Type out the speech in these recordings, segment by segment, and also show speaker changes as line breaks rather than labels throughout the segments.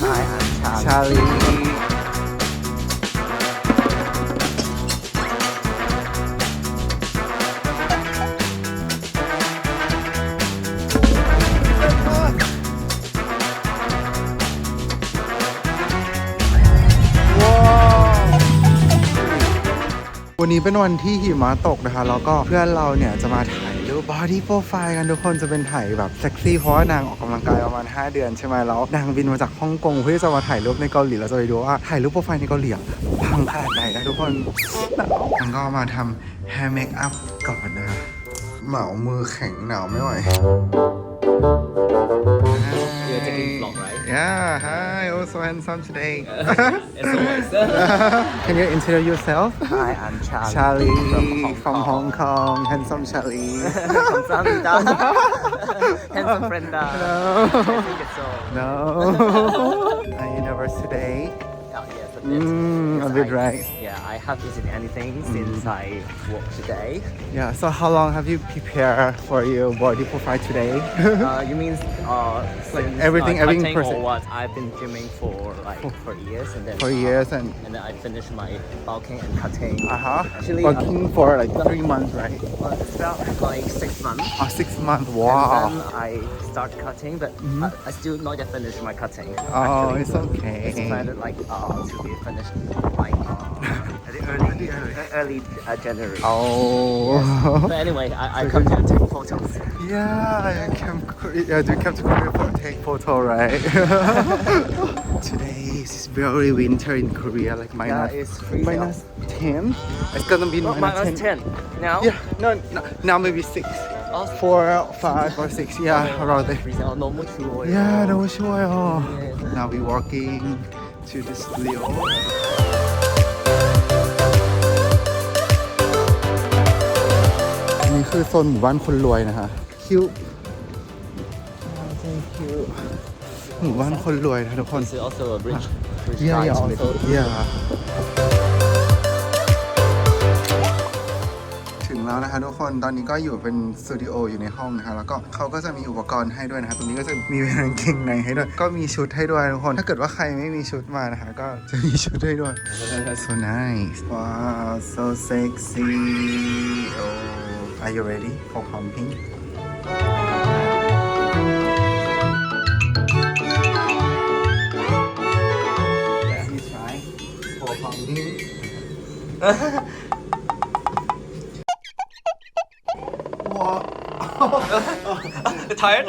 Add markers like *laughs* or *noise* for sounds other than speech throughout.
Hi, I'm Charlie.
Charlie. Wow วันนี้เป็นวันที่หิมะตกนะคะ แล้วก็เพื่อนเราเนี่ยจะมาถ่าย รูป body profile กันทุกคนจะเป็นถ่ายแบบเซ็กซี่เพราะว่านางออกกำลังกายประมาณ 5 เดือนใช่ไหมแล้วนางบินมาจากฮ่องกงเพื่อจะมาถ่ายรูปในเกาหลีเราจะไปดูว่าถ่ายรูปโปรไฟล์ในเกาหลีพังขนาดไหนนะทุกคนนางก็มาทำแฮร์เมคอัพก่อนนะคะเหมามือแข็งหนาวไม่ไหว
You're taking vlog, right?
Yeah, hi, also handsome today. *laughs*
As always. *laughs*
Can you introduce yourself?
Hi, I'm Charlie.
Charlie
from Hong
from
Kong.
Hong Kong, handsome Charlie.
from *laughs* Florida. Handsome Brenda. Uh, I think it's so.
no. Are you nervous today?
Oh, bit.
Mm, a bit,
I-
right.
Yeah, I haven't eaten anything since I woke today.
Yeah. So how long have you prepared for your body profile today? *laughs*
Uh, you mean uh, since,
everything-
uh,
everything process.
what? I've been gymming for like for years and then
for
uh,
years and
and then I finished my bulking and cutting.
uh huh.
Actually,
Working for like three months, right?
uh, it's about like six months.
Oh, six months. Wow.
And then I start cutting, but I, I still not yet finished my cutting.
Oh,
actually.
it's okay.
It's planned like uh, to be finished like uh, at the early early uh, January.
Oh.
But anyway, I, I come to take photos.
Yeah, you came, yeah, you came to Korea for take photo, right? *laughs* Today is very winter in Korea, like
Yeah,
minus,
it's freezing.
minus 10. It's gonna be
Oh,
minus
minus
10.
10 now.
Yeah, no, no, now maybe 6.
Oh,
4, 5 or 6, yeah, around there.
freezing. Oh, 너무 추워요.
Yeah, 너무 쉬워요.
Yeah.
Now we walking To the studio. อันนี้คือโซนหมู่บ้านคนรวยนะคะ คิวคิวหมู่บ้านคนรวยนะทุกคน
It's also a rich, rich
Yeah,
guys
yeah,
with
also, yeah. แล้วนะคะทุกคนตอนนี้ก็อยู่เป็นสตูดิโออยู่ในห้องนะคะแล้วก็เขาก็จะมีอุปกรณ์ให้ด้วยนะคะตรงนี้ก็จะมีเป็นกางเกงในให้ด้วย ก็มีชุดให้ด้วยทุกคนถ้าเกิดว่าใครไม่มีชุดมานะคะก็จะมีชุดให้ด้วย so nice wow so sexy oh are you ready for pumping
Tired?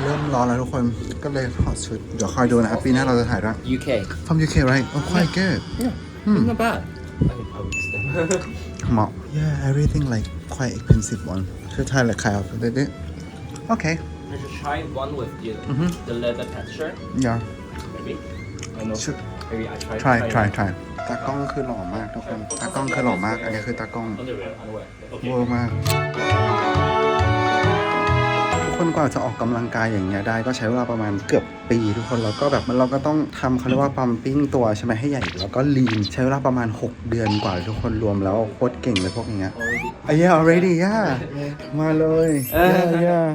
เริ่มร้อนแล้วทุกคน ก็เลยถอดชุด เดี๋ยวคอยดูนะครับปีหน้าเราจะถ่ายด้วย
UK.
From UK right oh quite good
It's not bad. I think I would stay.
เหมาะ yeah everything like quite expensive one คือไทยเลยขายออกไปเรื่อยๆ okay
I should try one with the,
Mhm.
the leather texture,
yeah
maybe. I know.
Should-
Maybe I try.
try try try ตากล้องคือหล่อมากทุกคน ตากล้องคือหล่อมาก อันนี้คือตากล้อง
Underwear, underwear.
เวอร์มากทุก คนกว่าจะออกกำลังกายอย่างเงี้ยได้ก็ใช้เวลาประมาณเกือบปีทุกคนแล้วก็แบบมันเราก็ต้องทำเขาเรียกว่าปั๊มปิ้งตัวใช่ไหมให้ใหญ่ แล้วก็ลีนใช้เวลาประมาณ 6 เดือนกว่าทุกคนรวมแล้วโคตรเก่งเลยพวกอย่างเงี้ย
Already.
อะ yeah already yeah มาเลย yeah yeah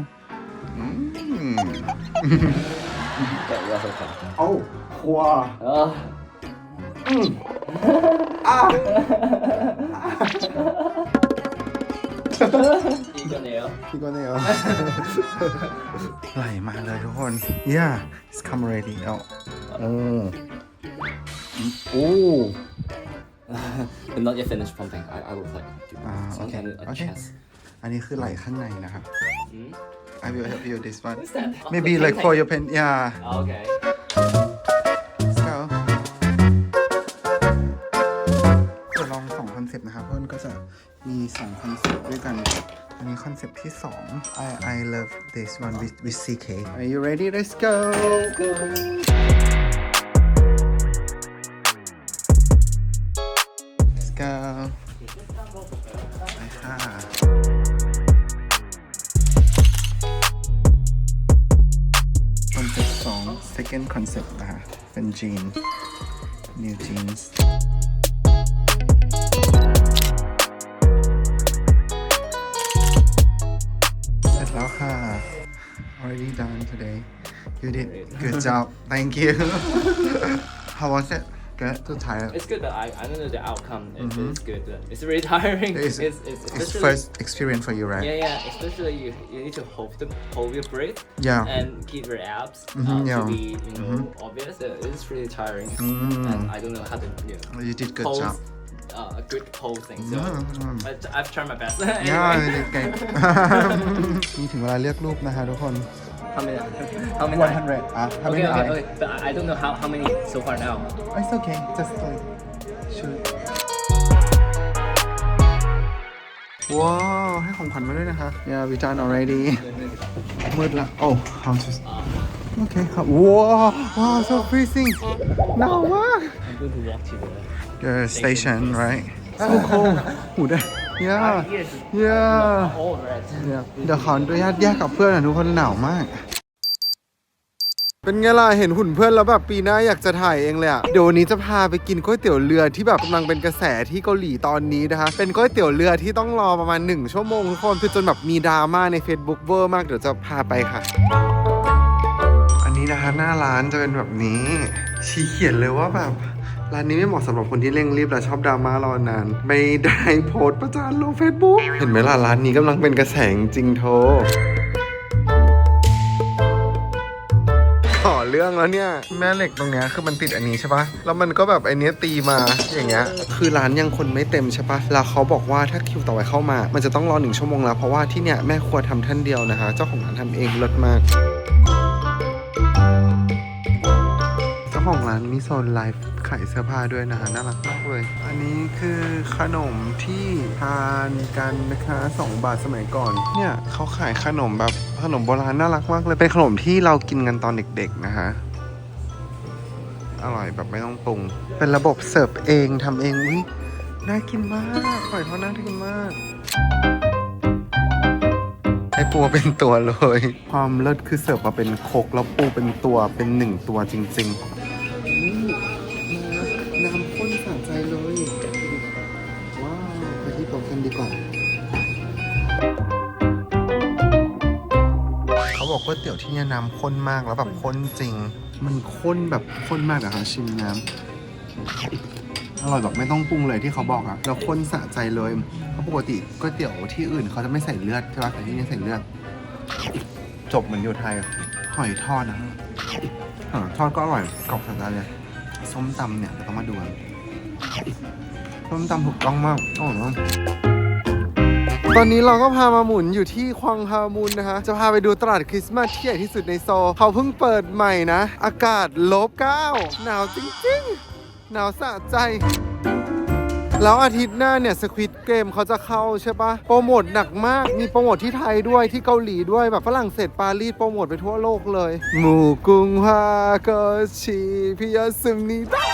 อืม
Yeah, that's okay.
เอ้าว้า
Uh, 一个 nail.
พี่ก็ เนี่ยเหรอไหลมาเลยทุกคน yeah it's come ready เอาโอ้โอ้
But not yet finished pumping. I, I would like to do
อ่า
some
โอเค
kind of
โอ
a
เค
chest.
อันนี้คือไหลข้างในนะครับ
Hmm?
I will help you this one
What's that?
maybe
The
like
pancake.
for your pen yeah
Oh, Okay.
มีสองคอนเซปต์ด้วยกัน อันนี้คอนเซปต์ที่สอง I I love this one with with CK Are you ready let's go let's go ไปค่ะคอนเซปต์สอง second concept นะคะ เป็น jean new jeans you did good job thank you *laughs* how was it good too tired
It's good, but I, I don't know the outcome if it's good. It's really *laughs* tiring.
It's,
It's, it's,
it's
especially-
first experience for you right
Yeah, yeah. Especially you, you need to hold the hold your breath
Yeah.
and keep your abs
Mhm,
uh,
yeah.
to be you know obvious. Uh, It's really tiring,
Mm.
and I don't know how to you know
you did good
pose
job
uh, a good pose thing. So
Mm.
I, I've tried my best. *laughs*
yeah
Anyway.
you did great นี่ถึงเวลาเลือกรูปนะคะทุกคน
how many? How many?
100อะ how
Okay,
many
okay,
eye
okay. But I I don't know how, how many so far now.
it's okay just like shoot ว้าวให้ของขวัญมาด้วยนะคะ yeah we done already มืดละ oh how to โอเคครับว้าวว้าว so freezing หนาวมาก
I'm going to walk to the
the station right so cold หูได้ yeah yeah เดี๋ยวขออนุญาตแยกกับเพื่อนน่อยทุกคนหนาวมาก เป็นไงล่ะ เห็นหุ่นเพื่อนแล้วแบบปีหน้าอยากจะถ่ายเองเลยอะเดี๋ยววันนี้จะพาไปกินก๋วยเตี๋ยวเรือที่แบบกำลังเป็นกระแสที่เกาหลีตอนนี้นะคะ เป็นก๋วยเตี๋ยวเรือที่ต้องรอประมาณ 1 ชั่วโมงทุกคนคือจนแบบมีดราม่าใน Facebook เวอร์มากเดี๋ยวจะพาไปค่ะ อันนี้นะคะหน้าร้านจะเป็นแบบนี้ชี้เขียนเลยว่าแบบ ร้านนี้ไม่เหมาะสำหรับคนที่เร่งรีบและชอบดราม่ารอนาน ไม่ได้โพสต์ประจานลง Facebook เห็นไหมล่ะร้านนี้กำลังเป็นกระแสจริงๆโทต่อเรื่องแล้วเนี่ยแม่เหล็กตรงเนี้ยคือมันติดอันนี้ใช่ปะแล้วมันก็แบบไอเนี้ยตีมาอย่างเงี้ยคือร้านยังคนไม่เต็มใช่ปะแล้วเขาบอกว่าถ้าคิวต่อไปเข้ามา มันจะต้องรอหนึ่งชั่วโมงแล้วเพราะว่าที่เนี่ยแม่ครัวทำท่านเดียวนะคะ เจ้าของร้านทำเองเลิศมาก จ้าของร้านมีโซนไลฟ์ขายเสื้อผ้าด้วยนะคะน่ารักมากเลย อันนี้คือขนมที่ทานกันนะคะ2บาทสมัยก่อน เนี่ยเขาขายขนมแบบขนมโบราณน่ารักมากเลย เป็นขนมที่เรากินกันตอนเด็กๆนะคะอร่อยแบบไม่ต้องปรุง เป็นระบบเสิร์ฟเองทำเองอุ้ยน่ากินมากหอยทอดน่ากินมากให้ปูเป็นตัวเลย ความเลิศคือเสิร์ฟมาเป็นโคกแล้วปูเป็นตัวเป็นหนึ่งตัวจริง ๆ กันดีกว่า เขาบอกว่าเตี๋ยวที่เนี่ยน้ำข้นมากแล้วแบบข้นจริง มันข้นแบบข้นมากอะค่ะชิมน้ำอร่อยแบบไม่ต้องปรุงเลยที่เขาบอกอะแล้วข้นสะใจเลยเพราะปกติก๋วยเตี๋ยวที่อื่นเขาจะไม่ใส่เลือดใช่ปะแต่ที่นี่ใส่เลือด จบเหมือนอยู่ไทยอะหอยทอดนะหอยทอดก็อร่อยกรอบสะใจเลยส้มตำเนี่ยเดี๋ยวต้องมาดูกัน ส้มตำถูกต้องมากอร่อยมากตอนนี้เราก็พามาหมุนอยู่ที่ควังฮามุนนะคะ จะพาไปดูตลาดคริสต์มาสที่ใหญ่ที่สุดในโซลเขาเพิ่งเปิดใหม่นะ อากาศลบเก้าหนาวจริงๆ หนาวสะใจแล้วอาทิตย์หน้าเนี่ยสควิตเกมเขาจะเข้าใช่ปะโปรโมทหนักมาก มีโปรโมทที่ไทยด้วยที่เกาหลีด้วยแบบฝรั่งเศสปารีสโปรโมทไปทั่วโลกเลย หมูกรุงฮาเกชีพิยาซึมนีดา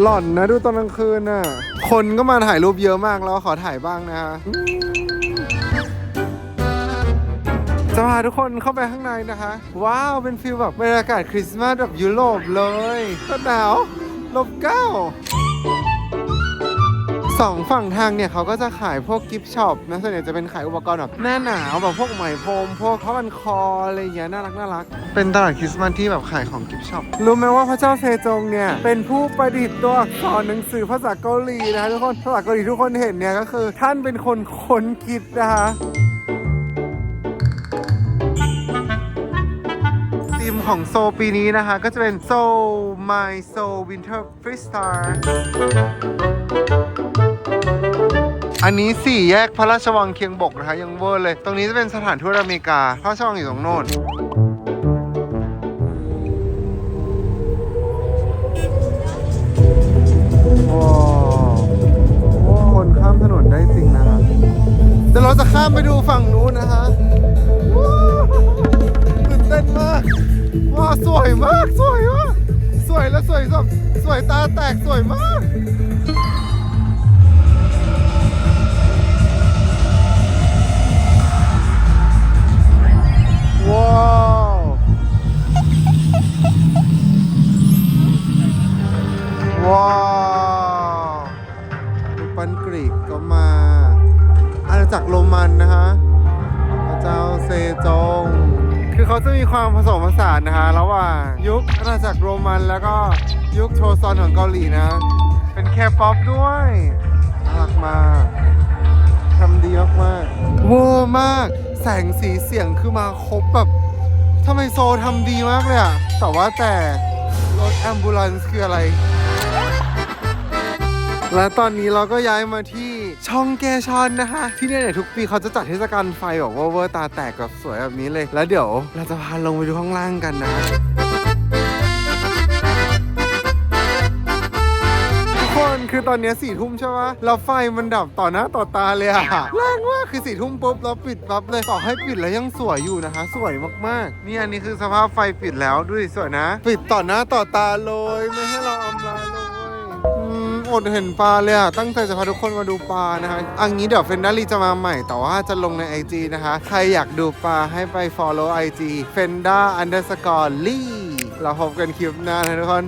หล่อนนะดูตอนกลางคืนน่ะ คนก็มาถ่ายรูปเยอะมากแล้วขอถ่ายบ้างนะฮะจะพาทุกคนเข้าไปข้างในนะคะ ว้าว เป็นฟิลแบบบรรยากาศคริสต์มาสแบบยุโรปเลยก็หนาวลบเก้า สองฝั่งทางเนี่ยเขาก็จะขายพวกกิฟต์ช็อปนะส่วนใหญ่จะเป็นขายอุปกรณ์แบบหน้าหนาวแบบพวกไหมพรมพวกผ้าพันคออะไรอย่างเงี้ยน่ารักน่ารัก เป็นตลาดคริสต์มาสที่แบบขายของกิฟต์ช็อปรู้ไหมว่าพระเจ้าเซจงเนี่ยเป็นผู้ประดิษฐ์ตัวอักษรหนังสือภาษาเกาหลีนะคะทุกคนภาษาเกาหลีทุกคนเห็นเนี่ยก็คือ ท่านเป็นคนค้นคิดนะคะธีมของโซปีนี้นะคะ ก็จะเป็น Soul My Soul Winter Freestyle อันนี้สี่แยกพระราชวังเคียงบกนะคะ ยังเวอร์เลย ตรงนี้จะเป็นสถานทูตอเมริกา พระราชวังอยู่ตรงโน้นว้าวคนข้ามถนนได้จริงนะคะเดี๋ยวเราจะข้ามไปดูฝั่งนู้นนะคะตื่นเต้นมากว้าวสวยมาก สวยมาก สวยและสวยแบบสวยตาแตกสวยมาก เขาจะมีความผสมผสานนะคะระหว่างยุคอาณาจักรโรมันแล้วก็ยุคโชซอนของเกาหลีนะ เป็นแคป๊อปด้วยน่ารักมากทำดีมากเวอร์มาก แสงสีเสียงคือมาครบแบบทำไมโซทำดีมากเลยอะแต่ว่าแต่รถแอมบูเลนซ์คืออะไร และตอนนี้เราก็ย้ายมาที่ ช่องเกชอนนะคะ ที่เนี่ยเนี่ยทุกปีเขาจะจัดเทศกาลไฟแบบเวอร์ๆตาแตกแบบสวยแบบนี้เลย แล้วเดี๋ยวเราจะพาลงไปดูข้างล่างกันนะทุกคนคือตอนนี้สี่ทุ่มใช่ปะแล้วไฟมันดับต่อหน้าต่อตาเลยอะแรงมากคือสี่ทุ่มปุ๊บแล้วปิดปั๊บเลยต่อให้ปิดแล้วยังสวยอยู่นะคะ สวยมากๆ นี่อันนี้คือสภาพไฟปิดแล้วดูดิสวยนะ ปิดต่อหน้าต่อตาเลยไม่ให้เราอำลาเลย อดเห็นปลาเลยอะตั้งใจจะพาทุกคนมาดูปลานะคะอันนี้เดี๋ยวเฟนดารีจะมาใหม่แต่ว่าจะลงใน IG นะคะ ใครอยากดูปลาให้ไป follow IG f e n d a underscore lee เราพบกันคลิปหน้านะทุกคน